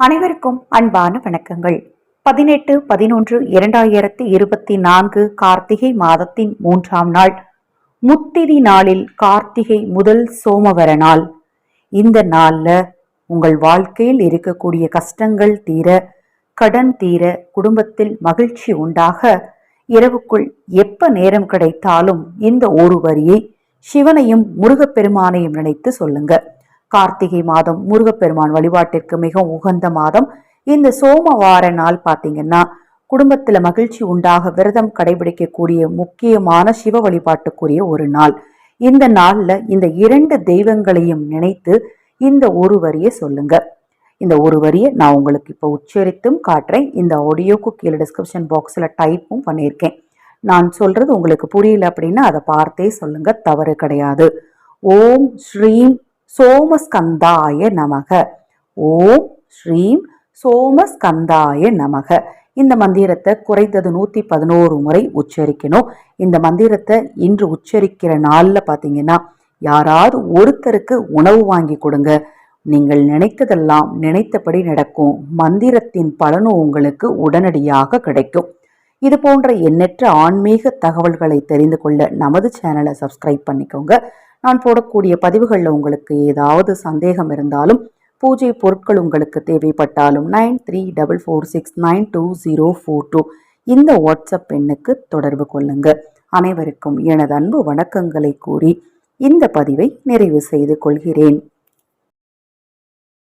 அனைவருக்கும் அன்பான வணக்கங்கள். பதினெட்டு பதினொன்று இரண்டாயிரத்தி இருபத்தி நான்கு கார்த்திகை மாதத்தின் மூன்றாம் நாள். முத்திதி நாளில் கார்த்திகை முதல் சோமவர நாள். இந்த நாளில் உங்கள் வாழ்க்கையில் இருக்கக்கூடிய கஷ்டங்கள் தீர கடன் தீர குடும்பத்தில் மகிழ்ச்சி உண்டாக இரவுக்குள் எப்ப நேரம் கிடைத்தாலும் இந்த ஒரு வரியை சிவனையும் முருகப்பெருமானையும் நினைத்து சொல்லுங்கள் கார்த்திகை மாதம் முருகப்பெருமான் வழிபாட்டிற்கு மிகவும் உகந்த மாதம். இந்த சோமவார நாள் பார்த்தீங்கன்னா குடும்பத்தில் மகிழ்ச்சி உண்டாக விரதம் கடைபிடிக்கக்கூடிய முக்கியமான சிவ வழிபாட்டுக்குரிய ஒரு நாள். இந்த நாளில் இந்த இரண்டு தெய்வங்களையும் நினைத்து இந்த ஒரு வரியை சொல்லுங்க. இந்த ஒரு வரியை நான் உங்களுக்கு இப்போ உச்சரித்தும் காட்டுறேன். இந்த ஆடியோக்கு கீழே டிஸ்கிரிப்ஷன் பாக்ஸில் டைப்பும் பண்ணியிருக்கேன். நான் சொல்றது உங்களுக்கு புரியல அப்படின்னா அதை பார்த்தே சொல்லுங்க. தவறு கிடையாது. ஓம் ஸ்ரீம் சோமஸ்கந்தாய நமக. ஓம் ஸ்ரீம் சோமஸ்கந்தாய நமக. இந்த மந்திரத்தை குறைந்தது நூற்றி பதினோரு முறை உச்சரிக்கணும். இந்த மந்திரத்தை இன்று உச்சரிக்கிற நாளில் பார்த்தீங்கன்னா யாராவது ஒருத்தருக்கு உணவு வாங்கி கொடுங்க. நீங்கள் நினைத்ததெல்லாம் நினைத்தபடி நடக்கும். மந்திரத்தின் பலனும் உங்களுக்கு உடனடியாக கிடைக்கும். இது போன்ற எண்ணற்ற ஆன்மீக தகவல்களை தெரிந்து கொள்ள நமது சேனலை சப்ஸ்கிரைப் பண்ணிக்கோங்க. நான் போடக்கூடிய பதிவுகளில் உங்களுக்கு ஏதாவது சந்தேகம் இருந்தாலும் பூஜை பொருட்கள் உங்களுக்கு தேவைப்பட்டாலும் nine three double four six nine two zero four two இந்த வாட்ஸ்அப் எண்ணுக்கு தொடர்பு கொள்ளுங்க. அனைவருக்கும் எனது அன்பு வணக்கங்களை கூறி இந்த பதிவை நிறைவு செய்து கொள்கிறேன்.